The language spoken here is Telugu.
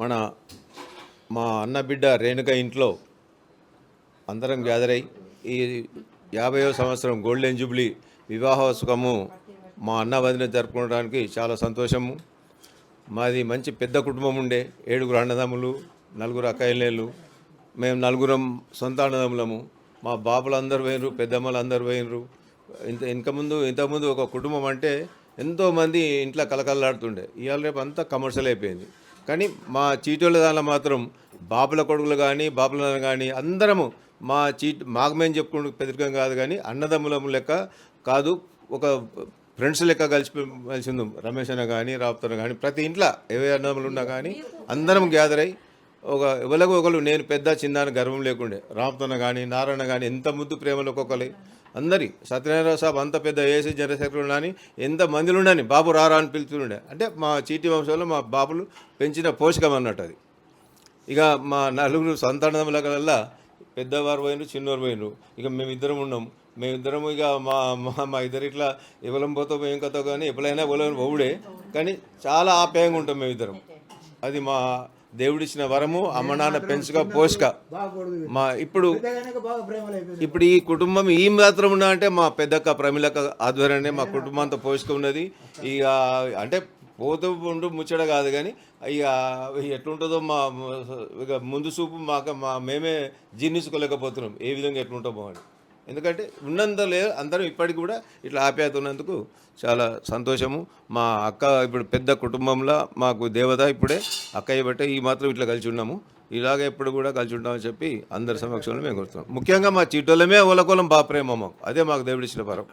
మన మా అన్న బిడ్డ రేణుక ఇంట్లో అందరం గ్యాదర్ అయ్యి ఈ యాభైవ సంవత్సరం గోల్డెన్ జూబ్లీ వివాహోత్సవము మా అన్న వదిన జరుపుకోవడానికి చాలా సంతోషము. మాది మంచి పెద్ద కుటుంబం ఉండే ఏడుగురు అన్నదమ్ములు నలుగురు అక్కయ్యలు మేము నలుగురం సొంత అన్నదమ్ములము. మా బాబులు అందరు పోయినరు పెద్దమ్మలు అందరు పోయినరు ఇంత ఇంతకుముందు ఇంతకుముందు ఒక కుటుంబం అంటే ఎంతోమంది ఇంట్లో కలకలలాడుతుండే ఇవాళ రేపు అంతా కమర్షియల్ అయిపోయింది. కానీ మా చీటోళ్ళ దానిలో మాత్రం బాపుల కొడుకులు కానీ బాబుల కానీ అందరము మా చీట్ మాకు మేము చెప్పుకుంటూ పెద్దరికం కాదు కానీ అన్నదమ్ములము లెక్క కాదు ఒక ఫ్రెండ్స్ లెక్క కలిసి కలిసి ఉందాం రమేష్ అన్న కానీ రాపుతన కానీ ప్రతి ఇంట్లో ఏవే అన్నదమ్ములు ఉన్నా కానీ అందరం గ్యాదర్ అయ్యి ఒక ఎవరికి ఒకరు నేను పెద్ద చిన్న గర్వం లేకుండే. రాపుతన కానీ నారాయణ కానీ ఎంత ముద్దు ప్రేమలు ఒక్కొక్కరి అందరి సత్యనారాయణ సాబ్ అంత పెద్ద ఏసీ జనరల్ సెక్రటరీ ఉండని ఎంత మందిలు ఉండని బాబు రారా అని పిలుచుండే అంటే మా చీటి వంశంలో మా బాబులు పెంచిన పోషకం అన్నట్టు అది. ఇక మా నలుగురు సంతానములకల్లా పెద్దవారు పోయినరు చిన్నవారు పోయినరు. ఇక మేమిద్దరం ఉన్నాం. మేమిద్దరం ఇక మా మా మా ఇద్దరు ఇట్లా ఇవ్వలం పోతాం ఏం కథో కానీ ఎప్పుడైనా ఎవరైనా బొవుడే కానీ చాలా ఆప్యాయంగా ఉంటాం మేమిద్దరం. అది మా దేవుడిచ్చిన వరము అమ్మ నాన్న పెంచుక పోషక మా ఇప్పుడు ఇప్పుడు ఈ కుటుంబం ఈ మాత్రం ఉన్నా అంటే మా పెద్దక్క ప్రమిళక్క ఆధ్వర్యాన్ని మా కుటుంబం అంతా పోషక ఉన్నది. ఇక అంటే పోతూ ఉండు ముచ్చట కాదు కానీ ఇక ఎట్లుంటుందో మా ఇక ముందు చూపు మాకు మా మేమే జీర్ణించుకోలేకపోతున్నాం. ఏ విధంగా ఎట్లుంటామో అని ఎందుకంటే ఉన్నంత లేదు అందరం ఇప్పటికి కూడా ఇట్లా ఆప్యాయత ఉన్నందుకు చాలా సంతోషము. మా అక్క ఇప్పుడు పెద్ద కుటుంబంలో మాకు దేవత ఇప్పుడే అక్కయ్య బట్టే ఈ మాత్రం ఇట్లా కలిసి ఉన్నాము. ఇలాగ ఎప్పుడు కూడా కలిసి ఉంటామని చెప్పి అందరి సమక్షంలో మేము కోరుతున్నాం. ముఖ్యంగా మా చీటోళ్ళమే ఒలకోలం బా ప్రేమ మాకు. అదే మాకు దేవుడిచ్చిన పరం